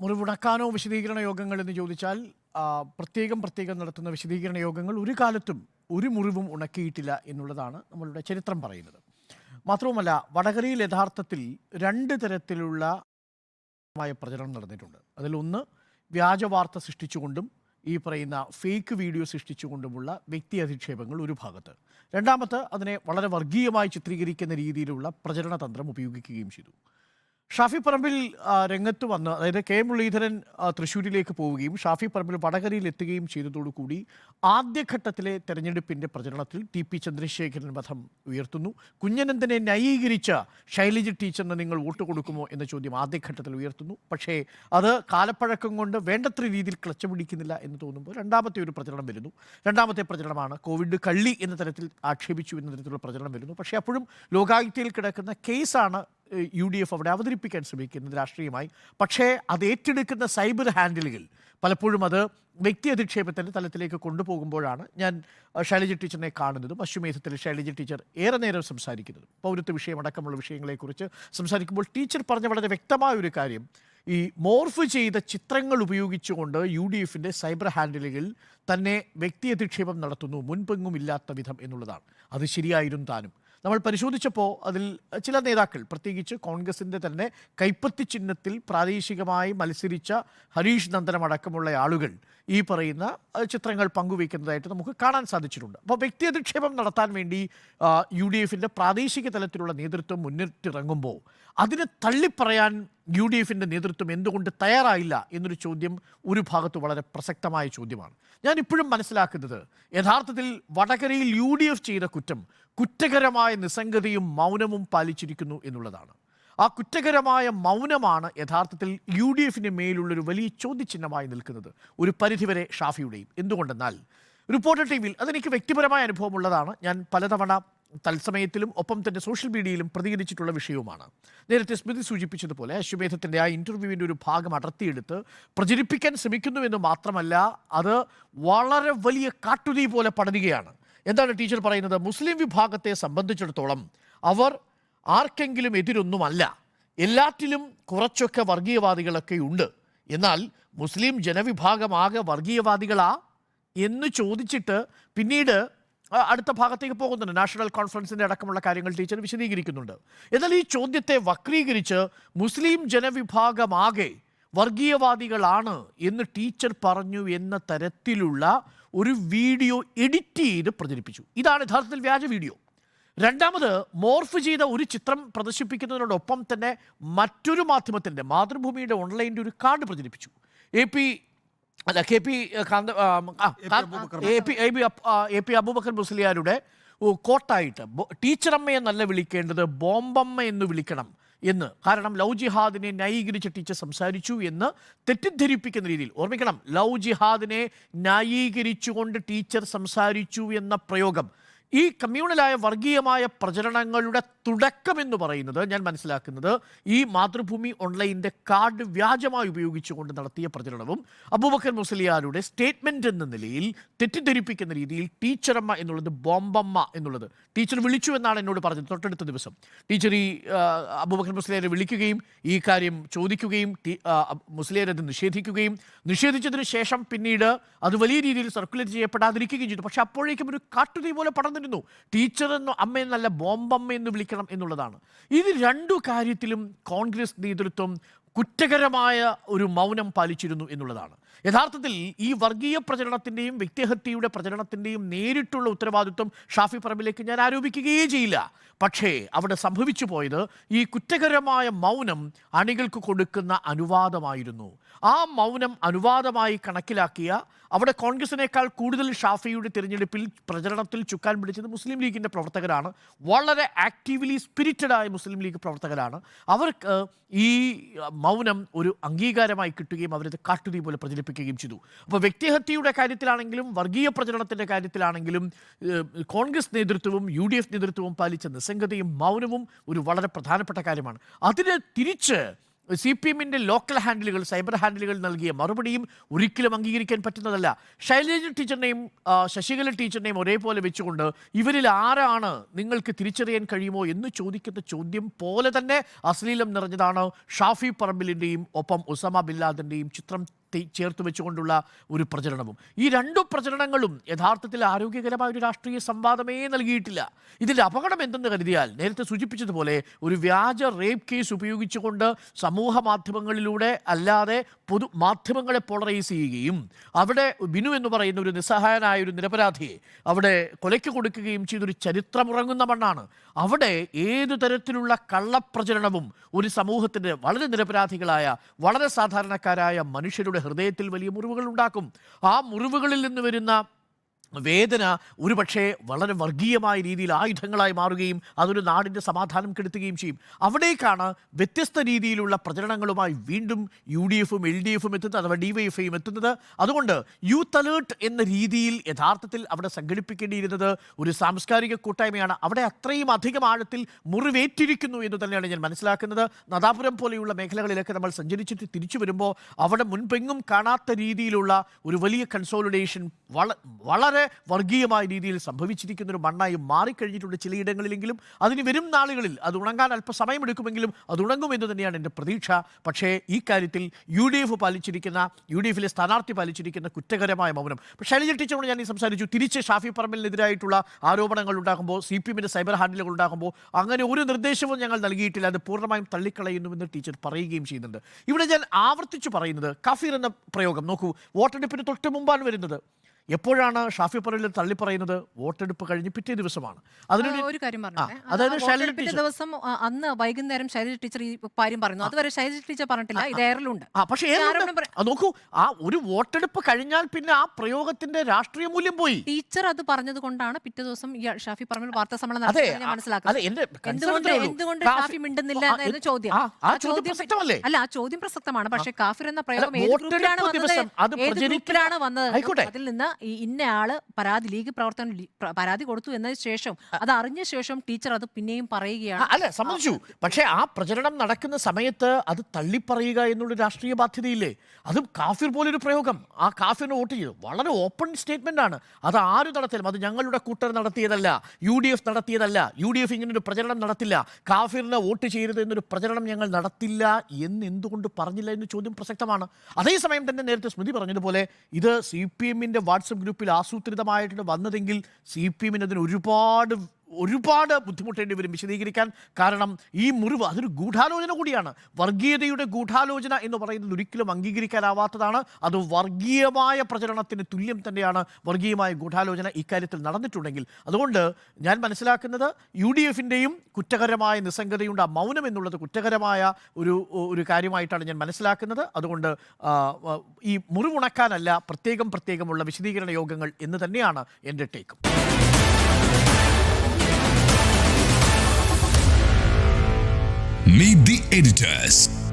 മുറിവുണക്കാനോ വിശദീകരണ യോഗങ്ങൾ എന്ന് ചോദിച്ചാൽ പ്രത്യേകം പ്രത്യേകം നടത്തുന്ന വിശദീകരണ യോഗങ്ങൾ ഒരു കാലത്തും ഒരു മുറിവും ഉണക്കിയിട്ടില്ല എന്നുള്ളതാണ് നമ്മളുടെ ചരിത്രം പറയുന്നത്. മാത്രവുമല്ല വടകരയിൽ യഥാർത്ഥത്തിൽ രണ്ട് തരത്തിലുള്ള പ്രചരണം നടന്നിട്ടുണ്ട്. അതിലൊന്ന് വ്യാജ വാർത്ത സൃഷ്ടിച്ചുകൊണ്ടും ഈ പറയുന്ന ഫേക്ക് വീഡിയോ സൃഷ്ടിച്ചുകൊണ്ടുമുള്ള വ്യക്തി അധിക്ഷേപങ്ങൾ ഒരു ഭാഗത്ത്. രണ്ടാമത്തെ അതിനെ വളരെ വർഗീയമായി ചിത്രീകരിക്കുന്ന രീതിയിലുള്ള പ്രചരണ തന്ത്രം ഉപയോഗിക്കുകയും ചെയ്തു. ഷാഫി പറമ്പിൽ രംഗത്ത് വന്ന് അതായത് കെ. മുരളീധരൻ തൃശ്ശൂരിലേക്ക് പോവുകയും ഷാഫി പറമ്പിൽ വടകരയിൽ എത്തുകയും ചെയ്തതോടുകൂടി ആദ്യഘട്ടത്തിലെ തെരഞ്ഞെടുപ്പിന്റെ പ്രചരണത്തിൽ ടി പി ചന്ദ്രശേഖരൻ വധം ഉയർത്തുന്നു. കുഞ്ഞനന്ദനെ ന്യായീകരിച്ച ശൈലജ ടീച്ചറിന് നിങ്ങൾ വോട്ട് കൊടുക്കുമോ എന്ന ചോദ്യം ആദ്യഘട്ടത്തിൽ ഉയർത്തുന്നു. പക്ഷേ അത് കാലപ്പഴക്കം കൊണ്ട് വേണ്ടത്ര രീതിയിൽ ക്ലച്ച പിടിക്കുന്നില്ല എന്ന് തോന്നുമ്പോൾ രണ്ടാമത്തെ ഒരു പ്രചരണം വരുന്നു. രണ്ടാമത്തെ പ്രചരണമാണ് കോവിഡ് കള്ളി എന്ന തരത്തിൽ ആക്ഷേപിച്ചു എന്ന തരത്തിലുള്ള പ്രചരണം വരുന്നു. പക്ഷേ അപ്പോഴും ലോകായുക്തയിൽ കിടക്കുന്ന കേസാണ് യു ഡി എഫ് അവിടെ അവതരിപ്പിക്കാൻ ശ്രമിക്കുന്നത് രാഷ്ട്രീയമായി. പക്ഷേ അത് ഏറ്റെടുക്കുന്ന സൈബർ ഹാൻഡിലുകൾ പലപ്പോഴും അത് വ്യക്തി അധിക്ഷേപത്തിന്റെ തലത്തിലേക്ക് കൊണ്ടുപോകുമ്പോഴാണ് ഞാൻ ശൈലജ ടീച്ചറിനെ കാണുന്നതും അശ്വമേധത്തിൽ ശൈലജ ടീച്ചർ ഏറെ നേരം സംസാരിക്കുന്നതും. പൗരത്വ വിഷയം അടക്കമുള്ള വിഷയങ്ങളെക്കുറിച്ച് സംസാരിക്കുമ്പോൾ ടീച്ചർ പറഞ്ഞ വളരെ വ്യക്തമായ ഒരു കാര്യം. ഈ മോർഫ് ചെയ്ത ചിത്രങ്ങൾ ഉപയോഗിച്ചുകൊണ്ട് യു ഡി എഫിന്റെ സൈബർ ഹാൻഡിലുകൾ തന്നെ വ്യക്തി അധിക്ഷേപം നടത്തുന്നു മുൻപെങ്ങും ഇല്ലാത്ത വിധം എന്നുള്ളതാണ്. അത് ശരിയായിരുന്നു താനും. നമ്മൾ പരിശോധിച്ചപ്പോൾ അതിൽ ചില നേതാക്കൾ പ്രത്യേകിച്ച് കോൺഗ്രസിന്റെ തന്നെ കൈപ്പത്തി ചിഹ്നത്തിൽ പ്രാദേശികമായി മത്സരിച്ച ഹരീഷ് നന്ദനം അടക്കമുള്ള ആളുകൾ ഈ പറയുന്ന ചിത്രങ്ങൾ പങ്കുവയ്ക്കുന്നതായിട്ട് നമുക്ക് കാണാൻ സാധിച്ചിട്ടുണ്ട്. അപ്പോൾ വ്യക്തി അധിക്ഷേപം നടത്താൻ വേണ്ടി യു ഡി എഫിന്റെ പ്രാദേശിക തലത്തിലുള്ള നേതൃത്വം മുന്നിട്ടിറങ്ങുമ്പോൾ അതിനെ തള്ളിപ്പറയാൻ യു ഡി എഫിന്റെ നേതൃത്വം എന്തുകൊണ്ട് തയ്യാറായില്ല എന്നൊരു ചോദ്യം ഒരു ഭാഗത്ത് വളരെ പ്രസക്തമായ ചോദ്യമാണ്. ഞാൻ ഇപ്പോഴും മനസ്സിലാക്കുന്നത് യഥാർത്ഥത്തിൽ വടകരയിൽ യു ഡി എഫ് ചെയ്ത കുറ്റം കുറ്റകരമായ നിസ്സംഗതയും മൗനവും പാലിച്ചിരിക്കുന്നു എന്നുള്ളതാണ്. ആ കുറ്റകരമായ മൗനമാണ് യഥാർത്ഥത്തിൽ യു ഡി എഫിന് മേലുള്ളൊരു വലിയ ചോദ്യചിഹ്നമായി നിൽക്കുന്നത്. ഒരു പരിധിവരെ ഷാഫിയുടെയും. എന്തുകൊണ്ടെന്നാൽ റിപ്പോർട്ടർ ടി വിയിൽ അതെനിക്ക് വ്യക്തിപരമായ അനുഭവമുള്ളതാണ്. ഞാൻ പലതവണ തത്സമയത്തിലും ഒപ്പം തന്നെ സോഷ്യൽ മീഡിയയിലും പ്രതികരിച്ചിട്ടുള്ള വിഷയവുമാണ്. നേരത്തെ സ്മൃതി സൂചിപ്പിച്ചതുപോലെ അശ്വമേധത്തിന്റെ ആ ഇന്റർവ്യൂവിന്റെ ഒരു ഭാഗം അടർത്തിയെടുത്ത് പ്രചരിപ്പിക്കാൻ ശ്രമിക്കുന്നുവെന്ന് മാത്രമല്ല അത് വളരെ വലിയ കാട്ടുതീ പോലെ പടരുകയാണ്. എന്താണ് ടീച്ചർ പറയുന്നത്? മുസ്ലിം വിഭാഗത്തെ സംബന്ധിച്ചിടത്തോളം അവർ ആർക്കെങ്കിലും എതിരൊന്നുമല്ല. എല്ലാറ്റിലും കുറച്ചൊക്കെ വർഗീയവാദികളൊക്കെ ഉണ്ട്. എന്നാൽ മുസ്ലിം ജനവിഭാഗമാകെ വർഗീയവാദികളാ എന്ന് ചോദിച്ചിട്ട് പിന്നീട് അടുത്ത ഭാഗത്തേക്ക് പോകുന്നുണ്ട്. നാഷണൽ കോൺഫറൻസിന്റെ അടക്കമുള്ള കാര്യങ്ങൾ ടീച്ചർ വിശദീകരിക്കുന്നുണ്ട്. എന്നാൽ ഈ ചോദ്യത്തെ വക്രീകരിച്ച് മുസ്ലിം ജനവിഭാഗമാകെ വർഗീയവാദികളാണ് എന്ന് ടീച്ചർ പറഞ്ഞു എന്ന തരത്തിലുള്ള ഒരു വീഡിയോ എഡിറ്റ് ചെയ്ത് പ്രചരിപ്പിച്ചു. ഇതാണ് യഥാർത്ഥത്തിൽ വ്യാജ വീഡിയോ. രണ്ടാമത് മോർഫ് ചെയ്ത ഒരു ചിത്രം പ്രദർശിപ്പിക്കുന്നതിനോടൊപ്പം തന്നെ മറ്റൊരു മാധ്യമത്തിന്റെ മാതൃഭൂമിയുടെ ഓൺലൈന്റെ ഒരു കാർഡ് പ്രചരിപ്പിച്ചു. എ പി അല്ല K P kantha A P A P A P Aboobacker മുസ്ലിയാരുടെ കോട്ടായിട്ട് ടീച്ചറമ്മയെ നല്ല വിളിക്കേണ്ടത് ബോംബമ്മ എന്ന് വിളിക്കണം. എന്ന്. കാരണം ലവ് ജിഹാദിനെ ന്യായീകരിച്ച ടീച്ചർ സംസാരിച്ചു എന്ന് തെറ്റിദ്ധരിപ്പിക്കുന്ന രീതിയിൽ. ഓർമ്മിക്കണം ലവ് ജിഹാദിനെ ന്യായീകരിച്ചുകൊണ്ട് ടീച്ചർ സംസാരിച്ചു എന്ന പ്രയോഗം. ഈ കമ്മ്യൂണലായ വർഗീയമായ പ്രചരണങ്ങളുടെ തുടക്കം എന്ന് പറയുന്നത് ഞാൻ മനസ്സിലാക്കുന്നത് ഈ മാതൃഭൂമി ഓൺലൈന്റെ കാർഡ് വ്യാജമായി ഉപയോഗിച്ചുകൊണ്ട് നടത്തിയ പ്രചരണവും അബൂബക്കർ മുസ്ലിയാരുടെ സ്റ്റേറ്റ്മെന്റ് എന്ന നിലയിൽ തെറ്റിദ്ധരിപ്പിക്കുന്ന രീതിയിൽ ടീച്ചറമ്മ എന്നുള്ളത് ബോംബമ്മ എന്നുള്ളത്. ടീച്ചർ വിളിച്ചു എന്നാണ് എന്നോട് പറഞ്ഞത് തൊട്ടടുത്ത ദിവസം. ടീച്ചർ ഈ അബൂബക്കർ മുസ്ലിയാരെ വിളിക്കുകയും ഈ കാര്യം ചോദിക്കുകയും ആ, നിഷേധിക്കുകയും നിഷേധിച്ചതിന് ശേഷം പിന്നീട് അത് വലിയ രീതിയിൽ സർക്കുലേറ്റ് ചെയ്യപ്പെടാതിരിക്കുകയും ചെയ്തു. പക്ഷെ അപ്പോഴേക്കും ഒരു കാട്ടുതീ പോലെ പടർന്നിരുന്നു ടീച്ചർ എന്നോ അമ്മയെന്നല്ല ബോംബമ്മ എന്ന് വിളിക്കണം എന്നുള്ളതാണ്. ഇത് രണ്ടു കാര്യത്തിലും കോൺഗ്രസ് നേതൃത്വം കുറ്റകരമായ ഒരു മൗനം പാലിച്ചിരുന്നു എന്നുള്ളതാണ്. യഥാർത്ഥത്തിൽ ഈ വർഗീയ പ്രചരണത്തിന്റെയും വ്യക്തിഹത്യയുടെ പ്രചരണത്തിന്റെയും നേരിട്ടുള്ള ഉത്തരവാദിത്വം ഷാഫി പറമ്പിലേക്ക് ഞാൻ ആരോപിക്കുകയേ ചെയ്യില്ല. പക്ഷേ അവിടെ സംഭവിച്ചു പോയത് ഈ കുറ്റകരമായ മൗനം അണികൾക്ക് കൊടുക്കുന്ന അനുവാദമായിരുന്നു. ആ മൗനം അനുവാദമായി കണക്കിലാക്കിയ അവിടെ കോൺഗ്രസിനേക്കാൾ കൂടുതൽ ഷാഫിയുടെ തിരഞ്ഞെടുപ്പിൽ പ്രചരണത്തിൽ ചുക്കാൻ പിടിച്ചത് മുസ്ലിം ലീഗിന്റെ പ്രവർത്തകരാണ്. വളരെ ആക്റ്റീവ്ലി സ്പിരിറ്റഡായ മുസ്ലിം ലീഗ് പ്രവർത്തകരാണ്. അവർക്ക് ഈ മൗനം ഒരു അംഗീകാരമായി കിട്ടുകയും അവരത് കാട്ടുതീ പോലെ പ്രചരിപ്പിക്കുകയും ചെയ്തു. അപ്പോൾ വ്യക്തിഹത്യയുടെ കാര്യത്തിലാണെങ്കിലും വർഗീയ പ്രചരണത്തിന്റെ കാര്യത്തിലാണെങ്കിലും കോൺഗ്രസ് നേതൃത്വവും യു ഡി എഫ് നേതൃത്വവും പാലിച്ച നിസ്സംഗതയും മൗനവും ഒരു വളരെ പ്രധാനപ്പെട്ട കാര്യമാണ്. അതിന് തിരിച്ച് സി പി എമ്മിന്റെ ലോക്കൽ ഹാൻഡിലുകൾ സൈബർ ഹാൻഡിലുകൾ നൽകിയ മറുപടിയും ഒരിക്കലും അംഗീകരിക്കാൻ പറ്റുന്നതല്ല. ശൈലജ ടീച്ചറിനെയും ശശികല ടീച്ചറിനെയും ഒരേപോലെ വെച്ചുകൊണ്ട് ഇവരിൽ ആരാണ് നിങ്ങൾക്ക് തിരിച്ചറിയാൻ കഴിയുമോ എന്ന് ചോദിക്കുന്ന ചോദ്യം പോലെ തന്നെ അശ്ലീലം നിറഞ്ഞതാണ് ഷാഫി പറമ്പിലിന്റെയും ഒപ്പം ഉസമ ബില്ലാദിന്റെയും ചിത്രം തി- ചേർത്ത് വെച്ചുകൊണ്ടുള്ള ഒരു പ്രചരണവും. ഈ രണ്ടു പ്രചരണങ്ങളും യഥാർത്ഥത്തിൽ ആരോഗ്യകരമായ ഒരു രാഷ്ട്രീയ സംവാദമേ നൽകിയിട്ടില്ല. ഇതിന്റെ അപകടം എന്തെന്ന് കരുതിയാൽ നേരത്തെ സൂചിപ്പിച്ചതുപോലെ ഒരു വ്യാജ റേപ്പ് കേസ് ഉപയോഗിച്ചുകൊണ്ട് സമൂഹ മാധ്യമങ്ങളിലൂടെ അല്ലാതെ പൊതു മാധ്യമങ്ങളെ പോളറൈസ് ചെയ്യുകയും അവിടെ ബിനു എന്ന് പറയുന്ന ഒരു നിസ്സഹായനായ ഒരു നിരപരാധിയെ അവിടെ കൊലയ്ക്ക് കൊടുക്കുകയും ചെയ്തൊരു ചരിത്രമുറങ്ങുന്ന മണ്ണാണ്. അവിടെ ഏതു തരത്തിലുള്ള കള്ളപ്രചരണവും ഒരു സമൂഹത്തിന്റെ വളരെ നിരപരാധികളായ വളരെ സാധാരണക്കാരായ മനുഷ്യരുടെ ഹൃദയത്തിൽ വലിയ മുറിവുകൾ ഉണ്ടാക്കും ആ മുറിവുകളിൽ നിന്ന് വരുന്ന വേദന ഒരുപക്ഷെ വളരെ വർഗീയമായ രീതിയിൽ ആയുധങ്ങളായി മാറുകയും അതൊരു നാടിന്റെ സമാധാനം കെടുത്തുകയും ചെയ്യും. അവിടേക്കാണ് വ്യത്യസ്ത രീതിയിലുള്ള പ്രചരണങ്ങളുമായി വീണ്ടും യു ഡി എഫും എൽ ഡി എഫും എത്തുന്നത് അഥവാ ഡി വൈ എഫ് ഐയും എത്തുന്നത്. അതുകൊണ്ട് യൂത്ത് അലേർട്ട് എന്ന രീതിയിൽ യഥാർത്ഥത്തിൽ അവിടെ സംഘടിപ്പിക്കേണ്ടിയിരുന്നത് ഒരു സാംസ്കാരിക കൂട്ടായ്മയാണ്. അവിടെ അത്രയും അധികം ആഴത്തിൽ മുറിവേറ്റിരിക്കുന്നു എന്ന് തന്നെയാണ് ഞാൻ മനസ്സിലാക്കുന്നത്. നദാപുരം പോലെയുള്ള മേഖലകളിലൊക്കെ നമ്മൾ സഞ്ചരിച്ചിട്ട് തിരിച്ചു വരുമ്പോൾ അവിടെ മുൻപെങ്ങും കാണാത്ത രീതിയിലുള്ള ഒരു വലിയ കൺസോളിഡേഷൻ വള വർഗീയമായ രീതിയിൽ സംഭവിച്ചിരിക്കുന്ന ഒരു മണ്ണായി മാറിക്കഴിഞ്ഞിട്ടുണ്ട് ചിലയിടങ്ങളിലെങ്കിലും. അതിന് വരും നാളുകളിൽ അത് ഉണങ്ങാൻ അല്പസമയമെടുക്കുമെങ്കിലും അത് ഉണങ്ങുമെന്ന് തന്നെയാണ് എന്റെ പ്രതീക്ഷ. പക്ഷേ ഈ കാര്യത്തിൽ യു ഡി എഫ് പാലിച്ചിരിക്കുന്ന യു ഡി എഫിലെ സ്ഥാനാർത്ഥി പാലിച്ചിരിക്കുന്ന കുറ്റകരമായ മൗനം. പക്ഷേ ശൈലജ ടീച്ചറോട് ഞാൻ ഈ സംസാരിച്ചു. തിരിച്ച് ഷാഫി പറമ്പലിനെതിരായിട്ടുള്ള ആരോപണങ്ങൾ ഉണ്ടാകുമ്പോൾ സി പി എമ്മിന്റെ സൈബർ ഹാൻഡിലുകൾ ഉണ്ടാകുമ്പോൾ അങ്ങനെ ഒരു നിർദ്ദേശവും ഞങ്ങൾ നൽകിയിട്ടില്ല. അത് പൂർണമായും തള്ളിക്കളയുന്നുവെന്ന് ടീച്ചർ പറയുകയും ചെയ്യുന്നുണ്ട്. ഇവിടെ ഞാൻ ആവർത്തിച്ചു പറയുന്നത് കഫീർ എന്ന പ്രയോഗം. നോക്കൂ വോട്ടെടുപ്പിന് തൊട്ട് മുമ്പാണ് വരുന്നത്. എപ്പോഴാണ് ഷാഫി പറയിൽ തള്ളി പറയുന്നത് വോട്ടെടുപ്പ് കഴിഞ്ഞ് പിറ്റേ ദിവസമാണ്. അതിനൊരു ഒരു കാര്യം പറഞ്ഞു അതായത് ശൈലജ ദിവസം അന്ന് വൈകുന്നേരം ശൈലജ ടീച്ചർ ഈ കാര്യം പറയുന്നു. അതുവരെ ശൈലജ ടീച്ചർ പറഞ്ഞിട്ടില്ല. ഇത് എയറിലുണ്ട് ആ പക്ഷേ നോക്കൂ ആ ഒരു വോട്ടെടുപ്പ് കഴിഞ്ഞാൽ പിന്നെ ആ പ്രയോഗത്തിന്റെ രാഷ്ട്രീയ മൂല്യം പോയി. ടീച്ചർ അത് പറഞ്ഞത് കൊണ്ടാണ് പിറ്റേ ദിവസം ഈ ഷാഫി പറമ്പിൽ വാർത്താ സമ്മേളനം ആ, മനസ്സിലാക്കുന്നത് എന്തുകൊണ്ട് ഷാഫി മിണ്ടുന്നില്ല എന്ന എന്നായിരുന്നു ചോദ്യം? ആ, ചോദ്യം അല്ല ആ ചോദ്യം പ്രസക്തമാണ്. പക്ഷേ കാഫിർ എന്ന പ്രയോഗം ഏത് ഗ്രൂപ്പിലാണ് വന്നത്. അതിൽ നിന്ന് ഈ ഇന്ന ആൾ പരാതി ലീഗ് പ്രവർത്തനം ലീ- പ്ര- പരാതി കൊടുത്തു എന്നതിന് ശേഷം അത് അറിഞ്ഞ ശേഷം ടീച്ചർ അത് പിന്നെയും ആ, പറയുകയാണ് അല്ല സമ്മതിച്ചു. പക്ഷേ ആ പ്രചരണം നടക്കുന്ന സമയത്ത് അത് തള്ളിപ്പറയുക എന്നുള്ള രാഷ്ട്രീയ ബാധ്യതയില്ലേ? അതും കാഫിർ പോലൊരു പ്രയോഗം. ആ കാഫിറിന് വോട്ട് ചെയ്തു. വളരെ ഓപ്പൺ സ്റ്റേറ്റ്മെന്റ് ആണ്. അത് ആരും നടത്തിയാലും അത് ഞങ്ങളുടെ കൂട്ടർ നടത്തിയതല്ല. യു ഡി എഫ് നടത്തിയതല്ല. യു ഡി എഫ് ഇങ്ങനൊരു പ്രചരണം നടത്തില്ല. കാഫിറിനെ വോട്ട് ചെയ്യരുത് എന്നൊരു പ്രചരണം ഞങ്ങൾ നടത്തില്ല എന്ന് എന്തുകൊണ്ട് പറഞ്ഞില്ല എന്ന് ചോദ്യം പ്രസക്തമാണ്. അതേസമയം തന്നെ നേരത്തെ സ്മൃതി പറഞ്ഞതുപോലെ ഇത് സി പി എമ്മിന്റെ വാട്സപ്പ് ഗ്രൂപ്പിൽ ആസൂത്രിതമായിട്ടാണ് വന്നതെങ്കിൽ സി പി എമ്മിന് അതിന് ഒരുപാട് ഒരുപാട് ബുദ്ധിമുട്ടേണ്ടി വരും വിശദീകരിക്കാൻ. കാരണം ഈ മുറിവ് അതൊരു ഗൂഢാലോചന കൂടിയാണ്. വർഗീയതയുടെ ഗൂഢാലോചന എന്ന് പറയുന്നത് ഒരിക്കലും അംഗീകരിക്കാനാവാത്തതാണ്. അത് വർഗീയമായ പ്രചരണത്തിന് തുല്യം തന്നെയാണ് വർഗീയമായ ഗൂഢാലോചന ഇക്കാര്യത്തിൽ നടന്നിട്ടുണ്ടെങ്കിൽ. അതുകൊണ്ട് ഞാൻ മനസ്സിലാക്കുന്നത് യു ഡി എഫിന്റെയും കുറ്റകരമായ നിസ്സംഗതയുണ്ട്. ആ മൗനം എന്നുള്ളത് കുറ്റകരമായ ഒരു ഒരു കാര്യമായിട്ടാണ് ഞാൻ മനസ്സിലാക്കുന്നത്. അതുകൊണ്ട് ഈ മുറിവുണക്കാനല്ല പ്രത്യേകം പ്രത്യേകമുള്ള വിശദീകരണ യോഗങ്ങൾ എന്ന് തന്നെയാണ് എന്റെ ടേക്കും. Meet the editors.